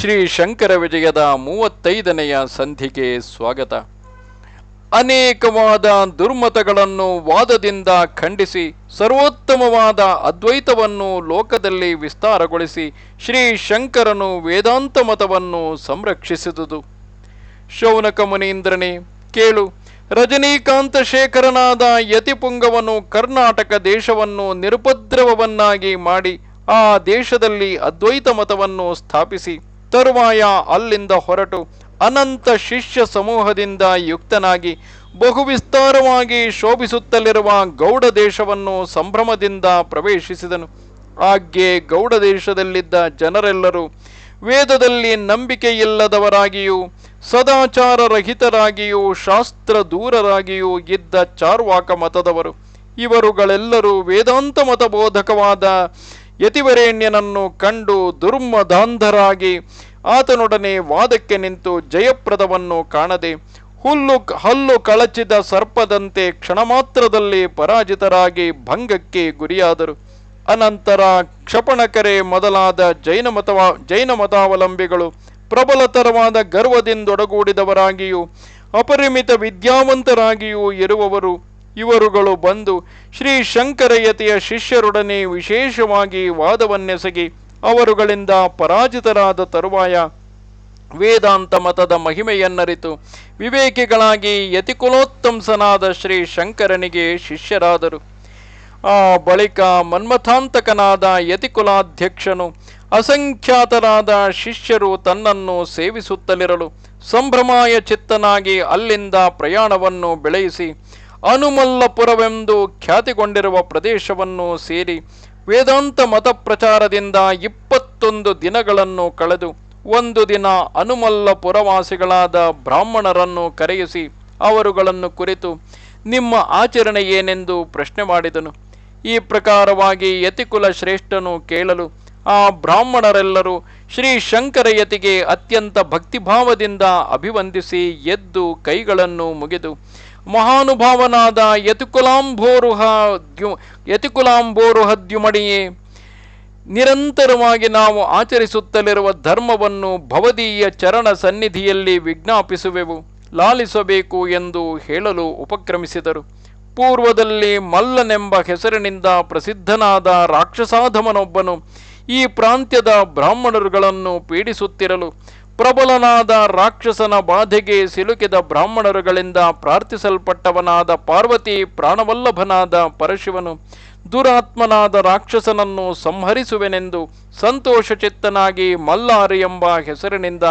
ಶ್ರೀ ಶಂಕರ ವಿಜಯದ ಮೂವತ್ತೈದನೆಯ ಸಂಧಿಗೆ ಸ್ವಾಗತ. ಅನೇಕವಾದ ದುರ್ಮತಗಳನ್ನು ವಾದದಿಂದ ಖಂಡಿಸಿ, ಸರ್ವೋತ್ತಮವಾದ ಅದ್ವೈತವನ್ನು ಲೋಕದಲ್ಲಿ ವಿಸ್ತಾರಗೊಳಿಸಿ, ಶ್ರೀ ಶಂಕರನು ವೇದಾಂತ ಮತವನ್ನು ಸಂರಕ್ಷಿಸಿದುದು. ಶೌನಕ ಮುನೀಂದ್ರನೇ, ಕೇಳು. ರಜನೀಕಾಂತ ಶೇಖರನಾದ ಯತಿಪುಂಗವನು ಕರ್ನಾಟಕ ದೇಶವನ್ನು ನಿರುಪದ್ರವವನ್ನಾಗಿ ಮಾಡಿ, ಆ ದೇಶದಲ್ಲಿ ಅದ್ವೈತ ಮತವನ್ನು ಸ್ಥಾಪಿಸಿ. ತರುವಾಯ ಅಲ್ಲಿಂದ ಹೊರಟು ಅನಂತ ಶಿಷ್ಯ ಸಮೂಹದಿಂದ ಯುಕ್ತನಾಗಿ ಬಹು ವಿಸ್ತಾರವಾಗಿ ಶೋಭಿಸುತ್ತಲಿರುವ ಗೌಡ ದೇಶವನ್ನು ಸಂಭ್ರಮದಿಂದ ಪ್ರವೇಶಿಸಿದನು. ಆಗ್ಗೆ ಗೌಡ ದೇಶದಲ್ಲಿದ್ದ ಜನರೆಲ್ಲರೂ ವೇದದಲ್ಲಿ ನಂಬಿಕೆಯಿಲ್ಲದವರಾಗಿಯೂ ಸದಾಚಾರ ರಹಿತರಾಗಿಯೂ ಶಾಸ್ತ್ರ ದೂರರಾಗಿಯೂ ಇದ್ದ ಚಾರ್ವಾಕ ಮತದವರು. ಇವರುಗಳೆಲ್ಲರೂ ವೇದಾಂತ ಮತ ಬೋಧಕವಾದ ಯತಿವರೇಣ್ಯನನ್ನು ಕಂಡು ದುರ್ಮದಾಂಧರಾಗಿ ಆತನೊಡನೆ ವಾದಕ್ಕೆ ನಿಂತು ಜಯಪ್ರದವನ್ನು ಕಾಣದೆ ಹುಲ್ಲು ಹಲ್ಲು ಕಳಚಿದ ಸರ್ಪದಂತೆ ಕ್ಷಣಮಾತ್ರದಲ್ಲಿ ಪರಾಜಿತರಾಗಿ ಭಂಗಕ್ಕೆ ಗುರಿಯಾದರು. ಅನಂತರ ಕ್ಷಪಣಕರೆ ಮೊದಲಾದ ಜೈನ ಮತವ ಜೈನ ಮತಾವಲಂಬಿಗಳು ಪ್ರಬಲತರವಾದ ಗರ್ವದಿಂದೊಡಗೂಡಿದವರಾಗಿಯೂ ಅಪರಿಮಿತ ವಿದ್ಯಾವಂತರಾಗಿಯೂ ಇರುವವರು ಇವರುಗಳು ಬಂದು ಶ್ರೀ ಶಂಕರಯತಿಯ ಶಿಷ್ಯರೊಡನೆ ವಿಶೇಷವಾಗಿ ವಾದವನ್ನೆಸಗಿ ಅವರುಗಳಿಂದ ಪರಾಜಿತರಾದ ತರುವಾಯ ವೇದಾಂತ ಮತದ ಮಹಿಮೆಯನ್ನರಿತು. ವಿವೇಕಿಗಳಾಗಿ ಯತಿಕುಲೋತ್ತಂಸನಾದ ಶ್ರೀ ಶಂಕರನಿಗೆ ಶಿಷ್ಯರಾದರು. ಆ ಬಳಿಕ ಮನ್ಮಥಾಂತಕನಾದ ಯತಿಕುಲಾಧ್ಯಕ್ಷನು ಅಸಂಖ್ಯಾತರಾದ ಶಿಷ್ಯರು ತನ್ನನ್ನು ಸೇವಿಸುತ್ತಲಿರಲು ಸಂಭ್ರಮಾಯ ಚಿತ್ತನಾಗಿ ಅಲ್ಲಿಂದ ಪ್ರಯಾಣವನ್ನು ಬೆಳೆಯಿಸಿ ಅನುಮಲ್ಲಪುರವೆಂದು ಖ್ಯಾತಿಗೊಂಡಿರುವ ಪ್ರದೇಶವನ್ನು ಸೇರಿ ವೇದಾಂತ ಮತ ಪ್ರಚಾರದಿಂದ ಇಪ್ಪತ್ತೊಂದು ದಿನಗಳನ್ನು ಕಳೆದು ಒಂದು ದಿನ ಅನುಮಲ್ಲಪುರವಾಸಿಗಳಾದ ಬ್ರಾಹ್ಮಣರನ್ನು ಕರೆಯಿಸಿ ಅವರುಗಳನ್ನು ಕುರಿತು ನಿಮ್ಮ ಆಚರಣೆ ಏನೆಂದು ಪ್ರಶ್ನೆ ಮಾಡಿದನು. ಈ ಪ್ರಕಾರವಾಗಿ ಯತಿಕುಲ ಶ್ರೇಷ್ಠನು ಕೇಳಲು, ಆ ಬ್ರಾಹ್ಮಣರೆಲ್ಲರೂ ಶ್ರೀ ಶಂಕರಯತಿಗೆ ಅತ್ಯಂತ ಭಕ್ತಿಭಾವದಿಂದ ಅಭಿವಂದಿಸಿ ಎದ್ದು ಕೈಗಳನ್ನು ಮುಗಿದು ಮಹಾನುಭಾವನಾದ ಯತಿಕುಲಾಂಬೋರುಹ ದ್ಯು ಯತಿಕುಲಾಂಬೋರುಹದ್ಯುಮಣಿಯೇ ನಿರಂತರವಾಗಿ ನಾವು ಆಚರಿಸುತ್ತಲಿರುವ ಧರ್ಮವನ್ನು ಭವದೀಯ ಚರಣ ಸನ್ನಿಧಿಯಲ್ಲಿ ವಿಜ್ಞಾಪಿಸುವೆವು, ಲಾಲಿಸಬೇಕು ಎಂದು ಹೇಳಲು ಉಪಕ್ರಮಿಸಿದರು. ಪೂರ್ವದಲ್ಲಿ ಮಲ್ಲನೆಂಬ ಹೆಸರಿನಿಂದ ಪ್ರಸಿದ್ಧನಾದ ರಾಕ್ಷಸಾಧಮನೊಬ್ಬನು ಈ ಪ್ರಾಂತ್ಯದ ಬ್ರಾಹ್ಮಣರುಗಳನ್ನು ಪೀಡಿಸುತ್ತಿರಲು ಪ್ರಬಲನಾದ ರಾಕ್ಷಸನ ಬಾಧೆಗೆ ಸಿಲುಕಿದ ಬ್ರಾಹ್ಮಣರುಗಳಿಂದ ಪ್ರಾರ್ಥಿಸಲ್ಪಟ್ಟವನಾದ ಪಾರ್ವತಿ ಪ್ರಾಣವಲ್ಲಭನಾದ ಪರಶಿವನು, ದುರಾತ್ಮನಾದ ರಾಕ್ಷಸನನ್ನು ಸಂಹರಿಸುವೆನೆಂದು ಸಂತೋಷಚಿತ್ತನಾಗಿ ಮಲ್ಲಾರಿ ಎಂಬ ಹೆಸರಿನಿಂದ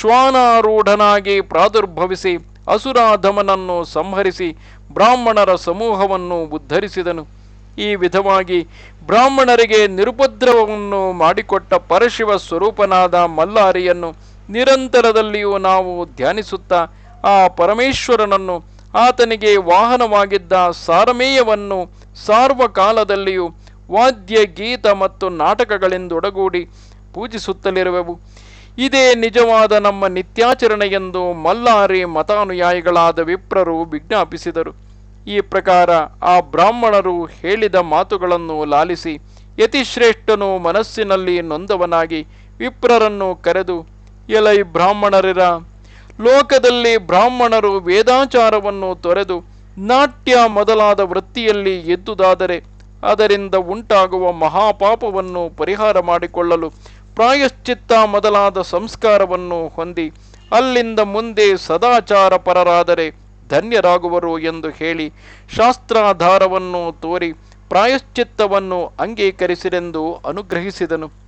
ಶ್ವಾನಾರೂಢನಾಗಿ ಪ್ರಾದುರ್ಭವಿಸಿ ಅಸುರಾಧಮನನ್ನು ಸಂಹರಿಸಿ ಬ್ರಾಹ್ಮಣರ ಸಮೂಹವನ್ನು ಉದ್ಧರಿಸಿದನು. ಈ ವಿಧವಾಗಿ ಬ್ರಾಹ್ಮಣರಿಗೆ ನಿರುಪದ್ರವವನ್ನು ಮಾಡಿಕೊಟ್ಟ ಪರಶಿವ ಸ್ವರೂಪನಾದ ಮಲ್ಲಾರಿಯನ್ನು ನಿರಂತರದಲ್ಲಿಯೂ ನಾವು ಧ್ಯಾನಿಸುತ್ತಾ ಆ ಪರಮೇಶ್ವರನನ್ನು, ಆತನಿಗೆ ವಾಹನವಾಗಿದ್ದ ಸಾರಮೇಯವನ್ನು ಸಾರ್ವಕಾಲದಲ್ಲಿಯೂ ವಾದ್ಯ, ಗೀತ ಮತ್ತು ನಾಟಕಗಳಿಂದೊಡಗೂಡಿ ಪೂಜಿಸುತ್ತಲಿರುವೆವು. ಇದೇ ನಿಜವಾದ ನಮ್ಮ ನಿತ್ಯಾಚರಣೆ ಎಂದು ಮಲ್ಲಾರಿ ಮತಾನುಯಾಯಿಗಳಾದ ವಿಪ್ರರು ವಿಜ್ಞಾಪಿಸಿದರು. ಈ ಪ್ರಕಾರ ಆ ಬ್ರಾಹ್ಮಣರು ಹೇಳಿದ ಮಾತುಗಳನ್ನು ಲಾಲಿಸಿ ಯತಿಶ್ರೇಷ್ಠನು ಮನಸ್ಸಿನಲ್ಲಿ ನೊಂದವನಾಗಿ ವಿಪ್ರರನ್ನು ಕರೆದು ಎಲೈ ಬ್ರಾಹ್ಮಣರಿರ. ಲೋಕದಲ್ಲಿ ಬ್ರಾಹ್ಮಣರು ವೇದಾಚಾರವನ್ನು ತೊರೆದು ನಾಟ್ಯ ಮೊದಲಾದ ವೃತ್ತಿಯಲ್ಲಿ ಎದ್ದುದಾದರೆ ಅದರಿಂದ ಉಂಟಾಗುವ ಮಹಾಪಾಪವನ್ನು ಪರಿಹಾರ ಮಾಡಿಕೊಳ್ಳಲು ಪ್ರಾಯಶ್ಚಿತ್ತ ಮೊದಲಾದ ಸಂಸ್ಕಾರವನ್ನು ಹೊಂದಿ ಅಲ್ಲಿಂದ ಮುಂದೆ ಸದಾಚಾರ ಪರರಾದರೆ ಧನ್ಯರಾಗುವರು ಎಂದು ಹೇಳಿ ಶಾಸ್ತ್ರಾಧಾರವನ್ನು ತೋರಿ ಪ್ರಾಯಶ್ಚಿತ್ತವನ್ನು ಅಂಗೀಕರಿಸಿರೆಂದು ಅನುಗ್ರಹಿಸಿದನು.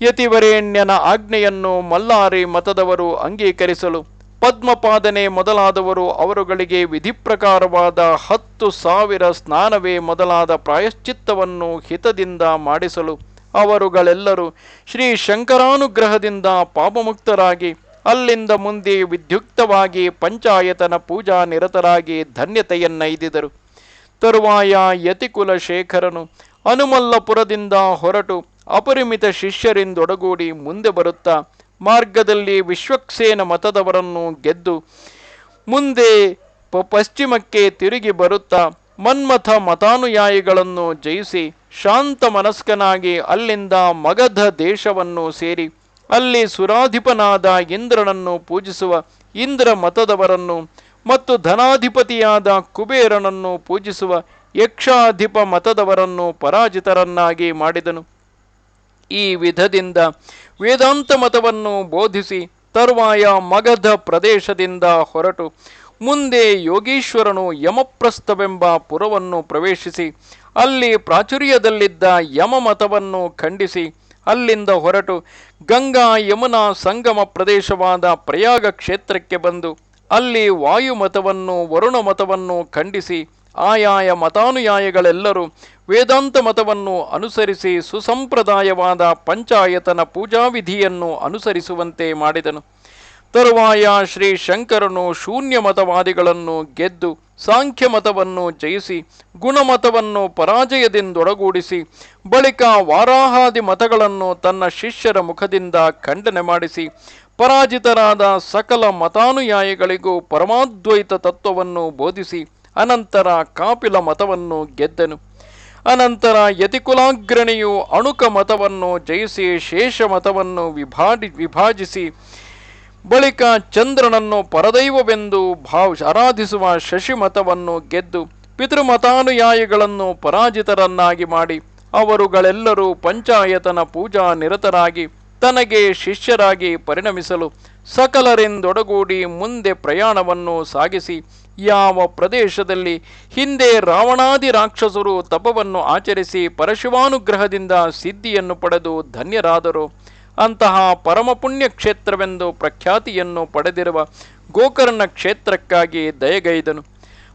ಯತಿವರೇಣ್ಯನ ಆಜ್ಞೆಯನ್ನು ಮಲ್ಲಾರಿ ಮತದವರು ಅಂಗೀಕರಿಸಲು, ಪದ್ಮಪಾದನೆ ಮೊದಲಾದವರು ಅವರುಗಳಿಗೆ ವಿಧಿಪ್ರಕಾರವಾದ ಹತ್ತು ಸಾವಿರ ಸ್ನಾನವೇ ಮೊದಲಾದ ಪ್ರಾಯಶ್ಚಿತ್ತವನ್ನು ಹಿತದಿಂದ ಮಾಡಿಸಲು, ಅವರುಗಳೆಲ್ಲರೂ ಶ್ರೀ ಶಂಕರಾನುಗ್ರಹದಿಂದ ಪಾಪಮುಕ್ತರಾಗಿ, ಅಲ್ಲಿಂದ ಮುಂದೆ ವಿದ್ಯುಕ್ತವಾಗಿ ಪಂಚಾಯತನ ಪೂಜಾ ನಿರತರಾಗಿ ಧನ್ಯತೆಯನ್ನೈದಿದರು ತರುವಾಯ ಯತಿಕುಲ ಶೇಖರನು ಹನುಮಲ್ಲಪುರದಿಂದ ಹೊರಟು ಅಪರಿಮಿತ ಶಿಷ್ಯರಿಂದೊಡಗೂಡಿ ಮುಂದೆ ಬರುತ್ತಾ ಮಾರ್ಗದಲ್ಲಿ ವಿಶ್ವಕ್ಸೇನ ಮತದವರನ್ನು ಗೆದ್ದು ಮುಂದೆ ಪಶ್ಚಿಮಕ್ಕೆ ತಿರುಗಿ ಬರುತ್ತಾ ಮನ್ಮಥ ಮತಾನುಯಾಯಿಗಳನ್ನು ಜಯಿಸಿ ಶಾಂತ ಮನಸ್ಕನಾಗಿ ಅಲ್ಲಿಂದ ಮಗಧ ದೇಶವನ್ನು ಸೇರಿ ಅಲ್ಲಿ ಸುರಾಧಿಪನಾದ ಇಂದ್ರನನ್ನು ಪೂಜಿಸುವ ಇಂದ್ರ ಮತದವರನ್ನು ಮತ್ತು ಧನಾಧಿಪತಿಯಾದ ಕುಬೇರನನ್ನು ಪೂಜಿಸುವ ಯಕ್ಷಾಧಿಪ ಮತದವರನ್ನು ಪರಾಜಿತರನ್ನಾಗಿ ಮಾಡಿದನು. ಈ ವಿಧದಿಂದ ವೇದಾಂತ ಮತವನ್ನು ಬೋಧಿಸಿ ತರುವಾಯ ಮಗಧ ಪ್ರದೇಶದಿಂದ ಹೊರಟು ಮುಂದೆ ಯೋಗೀಶ್ವರನು ಯಮಪ್ರಸ್ಥವೆಂಬ ಪುರವನ್ನು ಪ್ರವೇಶಿಸಿ ಅಲ್ಲಿ ಪ್ರಾಚುರ್ಯದಲ್ಲಿದ್ದ ಯಮ ಮತವನ್ನು ಖಂಡಿಸಿ ಅಲ್ಲಿಂದ ಹೊರಟು ಗಂಗಾ ಯಮುನಾ ಸಂಗಮ ಪ್ರದೇಶವಾದ ಪ್ರಯಾಗ ಕ್ಷೇತ್ರಕ್ಕೆ ಬಂದು ಅಲ್ಲಿ ವಾಯುಮತವನ್ನು ವರುಣ ಮತವನ್ನು ಖಂಡಿಸಿ ಆಯಾಯ ಮತಾನುಯಾಯಿಗಳೆಲ್ಲರೂ ವೇದಾಂತ ಮತವನ್ನು ಅನುಸರಿಸಿ ಸುಸಂಪ್ರದಾಯವಾದ ಪಂಚಾಯತನ ಪೂಜಾ ವಿಧಿಯನ್ನು ಅನುಸರಿಸುವಂತೆ ಮಾಡಿದನು. ತರುವಾಯ ಶ್ರೀ ಶಂಕರನು ಶೂನ್ಯ ಮತವಾದಿಗಳನ್ನು ಗೆದ್ದು ಸಾಂಖ್ಯ ಮತವನ್ನು ಜಯಿಸಿ ಗುಣಮತವನ್ನು ಪರಾಜಯದಿಂದೊಡಗೂಡಿಸಿ ಬಳಿಕ ವಾರಾಹಾದಿ ಮತಗಳನ್ನು ತನ್ನ ಶಿಷ್ಯರ ಮುಖದಿಂದ ಖಂಡನೆ ಮಾಡಿಸಿ ಪರಾಜಿತರಾದ ಸಕಲ ಮತಾನುಯಾಯಿಗಳಿಗೂ ಪರಮಾದ್ವೈತ ತತ್ವವನ್ನು ಬೋಧಿಸಿ ಅನಂತರ ಕಾಪಿಲ ಮತವನ್ನು ಗೆದ್ದನು. ಅನಂತರ ಯತಿಕುಲಾಗ್ರಣಿಯು ಅಣುಕ ಮತವನ್ನು ಜಯಿಸಿ ಶೇಷ ಮತವನ್ನು ವಿಭಾಡಿ, ವಿಭಾಜಿಸಿ, ಬಳಿಕ ಚಂದ್ರನನ್ನು ಪರದೈವವೆಂದು ಭಾವ, ಆರಾಧಿಸುವ ಶಶಿಮತವನ್ನು ಗೆದ್ದು ಪಿತೃಮತಾನುಯಾಯಿಗಳನ್ನು ಪರಾಜಿತರನ್ನಾಗಿ ಮಾಡಿ, ಅವರುಗಳೆಲ್ಲರೂ ಪಂಚಾಯತನ ಪೂಜಾ ನಿರತರಾಗಿ ತನಗೆ ಶಿಷ್ಯರಾಗಿ ಪರಿಣಮಿಸಲು ಸಕಲರೆಂದೊಡಗೂಡಿ ಮುಂದೆ ಪ್ರಯಾಣವನ್ನು ಸಾಗಿಸಿ ಯಾವ ಪ್ರದೇಶದಲ್ಲಿ ಹಿಂದೆ ರಾವಣಾದಿ ರಾಕ್ಷಸರು ತಪವನ್ನು ಆಚರಿಸಿ ಪರಶಿವಾನುಗ್ರಹದಿಂದ ಸಿದ್ಧಿಯನ್ನು ಪಡೆದು ಧನ್ಯರಾದರು. ಅಂತಹ ಪರಮಪುಣ್ಯ ಕ್ಷೇತ್ರವೆಂದು ಪ್ರಖ್ಯಾತಿಯನ್ನು ಪಡೆದಿರುವ ಗೋಕರ್ಣ ಕ್ಷೇತ್ರಕ್ಕಾಗಿ ದಯಗೈದನು.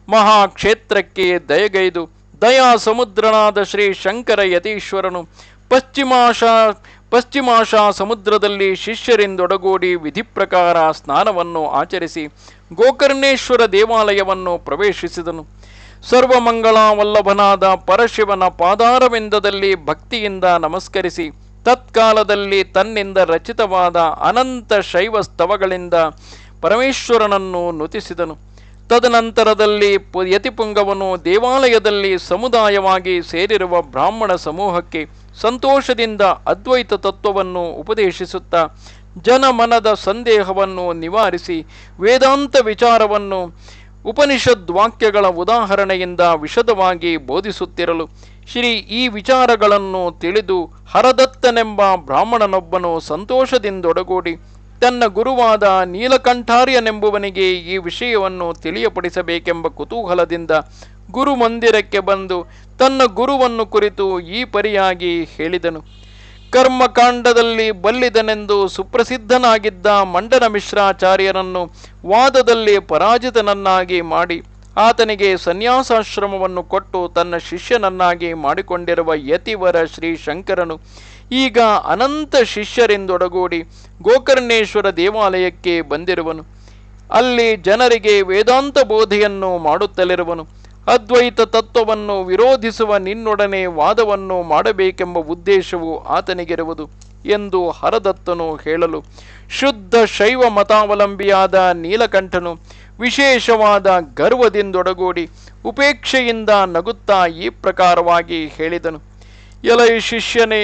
ಮಹಾಕ್ಷೇತ್ರಕ್ಕೆ ದಯಗೈದು. ದಯಾ ಸಮುದ್ರನಾದ ಶ್ರೀ ಶಂಕರ ಯತೀಶ್ವರನು ಪಶ್ಚಿಮಾಶಾ ಪಶ್ಚಿಮಾಶಾ ಸಮುದ್ರದಲ್ಲಿ ಶಿಷ್ಯರಿಂದೊಡಗೂಡಿ ವಿಧಿ ಪ್ರಕಾರ ಸ್ನಾನವನ್ನು ಆಚರಿಸಿ ಗೋಕರ್ಣೇಶ್ವರ ದೇವಾಲಯವನ್ನು ಪ್ರವೇಶಿಸಿದನು. ಸರ್ವಮಂಗಳಾವಲ್ಲಭನಾದ ಪರಶಿವನ ಪಾದಾರವಿಂದದಲ್ಲಿ ಭಕ್ತಿಯಿಂದ ನಮಸ್ಕರಿಸಿ, ತತ್ಕಾಲದಲ್ಲಿ ತನ್ನಿಂದ ರಚಿತವಾದ ಅನಂತ ಶೈವ ಸ್ತವಗಳಿಂದ ಪರಮೇಶ್ವರನನ್ನು ನುತಿಸಿದನು. ತದನಂತರದಲ್ಲಿ ಯತಿಪುಂಗವನು ದೇವಾಲಯದಲ್ಲಿ ಸಮುದಾಯವಾಗಿ ಸೇರಿರುವ ಬ್ರಾಹ್ಮಣ ಸಮೂಹಕ್ಕೆ ಸಂತೋಷದಿಂದ ಅದ್ವೈತ ತತ್ವವನ್ನು ಉಪದೇಶಿಸುತ್ತಾ ಜನಮನದ ಸಂದೇಹವನ್ನು ನಿವಾರಿಸಿ ವೇದಾಂತ ವಿಚಾರವನ್ನು ಉಪನಿಷದ್ ವಾಕ್ಯಗಳ ಉದಾಹರಣೆಯಿಂದ ವಿಶದವಾಗಿ ಬೋಧಿಸುತ್ತಿರಲು ಶ್ರೀ ಈ ವಿಚಾರಗಳನ್ನು ತಿಳಿದು ಹರದತ್ತನೆಂಬ ಬ್ರಾಹ್ಮಣನೊಬ್ಬನು ಸಂತೋಷದಿಂದೊಡಗೂಡಿ ತನ್ನ ಗುರುವಾದ ನೀಲಕಂಠಾರ್ಯನೆಂಬುವನಿಗೆ ಈ ವಿಷಯವನ್ನು ತಿಳಿಯಪಡಿಸಬೇಕೆಂಬ ಕುತೂಹಲದಿಂದ ಗುರುಮಂದಿರಕ್ಕೆ ಬಂದು ತನ್ನ ಗುರುವನ್ನು ಕುರಿತು ಈ ಪರಿಯಾಗಿ ಹೇಳಿದನು. ಕರ್ಮಕಾಂಡದಲ್ಲಿ ಬಲ್ಲಿದನೆಂದು ಸುಪ್ರಸಿದ್ಧನಾಗಿದ್ದ ಮಂಡನ ಮಿಶ್ರಾಚಾರ್ಯರನ್ನು ವಾದದಲ್ಲಿ ಪರಾಜಿತನನ್ನಾಗಿ ಮಾಡಿ ಆತನಿಗೆ ಸನ್ಯಾಸಾಶ್ರಮವನ್ನು ಕೊಟ್ಟು ತನ್ನ ಶಿಷ್ಯನನ್ನಾಗಿ ಮಾಡಿಕೊಂಡಿರುವ ಯತಿವರ ಶ್ರೀ ಶಂಕರನು ಈಗ ಅನಂತ ಶಿಷ್ಯರಿಂದೊಡಗೂಡಿ ಗೋಕರ್ಣೇಶ್ವರ ದೇವಾಲಯಕ್ಕೆ ಬಂದಿರುವನು. ಅಲ್ಲಿ ಜನರಿಗೆ ವೇದಾಂತ ಬೋಧೆಯನ್ನು ಮಾಡುತ್ತಲಿರುವನು. ಅದ್ವೈತ ತತ್ವವನ್ನು ವಿರೋಧಿಸುವ ನಿನ್ನೊಡನೆ ವಾದವನ್ನು ಮಾಡಬೇಕೆಂಬ ಉದ್ದೇಶವು ಆತನಿಗಿರುವುದು ಎಂದು ಹರದತ್ತನು ಹೇಳಲು, ಶುದ್ಧ ಶೈವ ಮತಾವಲಂಬಿಯಾದ ನೀಲಕಂಠನು ವಿಶೇಷವಾದ ಗರ್ವದಿಂದೊಡಗೂಡಿ ಉಪೇಕ್ಷೆಯಿಂದ ನಗುತ್ತಾ ಈ ಪ್ರಕಾರವಾಗಿ ಹೇಳಿದನು. ಎಲೈ ಶಿಷ್ಯನೇ,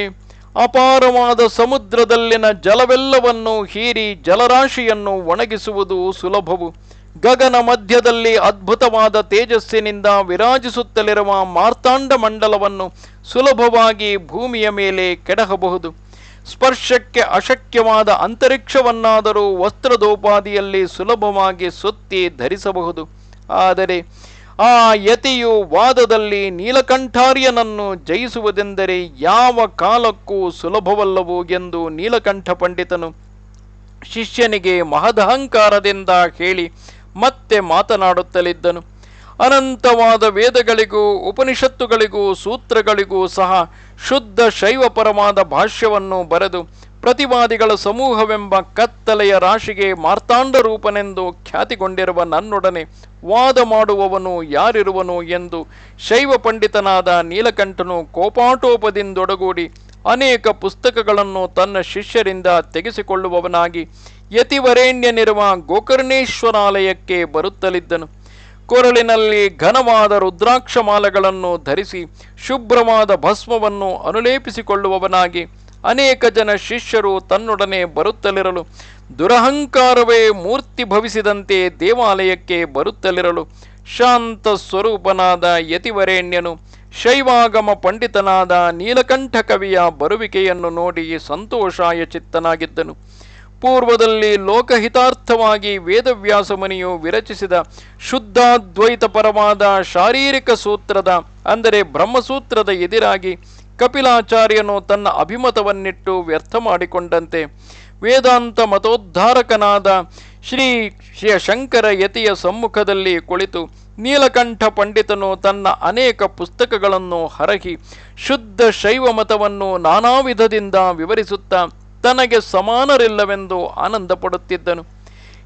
ಅಪಾರವಾದ ಸಮುದ್ರದಲ್ಲಿನ ಜಲವೆಲ್ಲವನ್ನು ಹೀರಿ ಜಲರಾಶಿಯನ್ನು ಒಣಗಿಸುವುದು ಸುಲಭವು. ಗಗನ ಮಧ್ಯದಲ್ಲಿ ಅದ್ಭುತವಾದ ತೇಜಸ್ಸಿನಿಂದ ವಿರಾಜಿಸುತ್ತಲಿರುವ ಮಾರ್ತಾಂಡ ಮಂಡಲವನ್ನು ಸುಲಭವಾಗಿ ಭೂಮಿಯ ಮೇಲೆ ಕೆಡಹಬಹುದು. ಸ್ಪರ್ಶಕ್ಕೆ ಅಶಕ್ಯವಾದ ಅಂತರಿಕ್ಷವನ್ನಾದರೂ ವಸ್ತ್ರದೋಪಾದಿಯಲ್ಲಿ ಸುಲಭವಾಗಿ ಸುತ್ತಿ ಧರಿಸಬಹುದು. ಆದರೆ ಆ ಯತಿಯು ವಾದದಲ್ಲಿ ನೀಲಕಂಠಾರ್ಯನನ್ನು ಜಯಿಸುವುದೆಂದರೆ ಯಾವ ಕಾಲಕ್ಕೂ ಸುಲಭವಲ್ಲವು ಎಂದು ನೀಲಕಂಠ ಪಂಡಿತನು ಶಿಷ್ಯನಿಗೆ ಮಹದಹಂಕಾರದಿಂದ ಹೇಳಿ ಮತ್ತೆ ಮಾತನಾಡುತ್ತಲಿದ್ದನು. ಅನಂತವಾದ ವೇದಗಳಿಗೂ, ಉಪನಿಷತ್ತುಗಳಿಗೂ, ಸೂತ್ರಗಳಿಗೂ ಸಹ ಶುದ್ಧ ಶೈವಪರವಾದ ಭಾಷ್ಯವನ್ನು ಬರೆದು ಪ್ರತಿವಾದಿಗಳ ಸಮೂಹವೆಂಬ ಕತ್ತಲೆಯ ರಾಶಿಗೆ ಮಾರ್ತಾಂಡ ರೂಪನೆಂದು ಖ್ಯಾತಿಗೊಂಡಿರುವ ನನ್ನೊಡನೆ ವಾದ ಮಾಡುವವನು ಯಾರಿರುವನು ಎಂದು ಶೈವ ಪಂಡಿತನಾದ ನೀಲಕಂಠನು ಕೋಪಾಟೋಪದಿಂದೊಡಗೂಡಿ ಅನೇಕ ಪುಸ್ತಕಗಳನ್ನು ತನ್ನ ಶಿಷ್ಯರಿಂದ ತೆಗೆಸಿಕೊಳ್ಳುವವನಾಗಿ ಯತಿವರೇಣ್ಯನಿರುವ ಗೋಕರ್ಣೇಶ್ವರಾಲಯಕ್ಕೆ ಬರುತ್ತಲಿದ್ದನು. ಕೊರಳಿನಲ್ಲಿ ಘನವಾದ ರುದ್ರಾಕ್ಷ ಮಾಲೆಗಳನ್ನು ಧರಿಸಿ ಶುಭ್ರವಾದ ಭಸ್ಮವನ್ನು ಅನುಲೇಪಿಸಿಕೊಳ್ಳುವವನಾಗಿ ಅನೇಕ ಜನ ಶಿಷ್ಯರು ತನ್ನೊಡನೆ ಬರುತ್ತಲಿರಲು. ದುರಹಂಕಾರವೇ ಮೂರ್ತಿ ಭವಿಸಿದಂತೆ ದೇವಾಲಯಕ್ಕೆ ಬರುತ್ತಲಿರಲು. ಶಾಂತ ಸ್ವರೂಪನಾದ ಯತಿವರೇಣ್ಯನು ಶೈವಾಗಮ ಪಂಡಿತನಾದ ನೀಲಕಂಠ ಕವಿಯ ಬರುವಿಕೆಯನ್ನು ನೋಡಿ ಸಂತೋಷಾಯ ಚಿತ್ತನಾಗಿದ್ದನು. ಪೂರ್ವದಲ್ಲಿ ಲೋಕಹಿತಾರ್ಥವಾಗಿ ವೇದವ್ಯಾಸ ಮುನಿಯು ವಿರಚಿಸಿದ ಶುದ್ಧಾದ್ವೈತಪರವಾದ ಶಾರೀರಿಕ ಸೂತ್ರದ, ಅಂದರೆ ಬ್ರಹ್ಮಸೂತ್ರದ ಎದಿರಾಗಿ ಕಪಿಲಾಚಾರ್ಯನು ತನ್ನ ಅಭಿಮತವನ್ನಿಟ್ಟು ವ್ಯರ್ಥ ಮಾಡಿಕೊಂಡಂತೆ. ವೇದಾಂತ ಮತೋದ್ಧಾರಕನಾದ ಶ್ರೀ ಶಂಕರ ಯತಿಯ ಸಮ್ಮುಖದಲ್ಲಿ ಕುಳಿತು ನೀಲಕಂಠ ಪಂಡಿತನು ತನ್ನ ಅನೇಕ ಪುಸ್ತಕಗಳನ್ನು ಹರಹಿ ಶುದ್ಧ ಶೈವ ಮತವನ್ನು ನಾನಾ ವಿಧದಿಂದ ವಿವರಿಸುತ್ತಾ ತನಗೆ ಸಮಾನರಿಲ್ಲವೆಂದು ಆನಂದ ಪಡುತ್ತಿದ್ದನು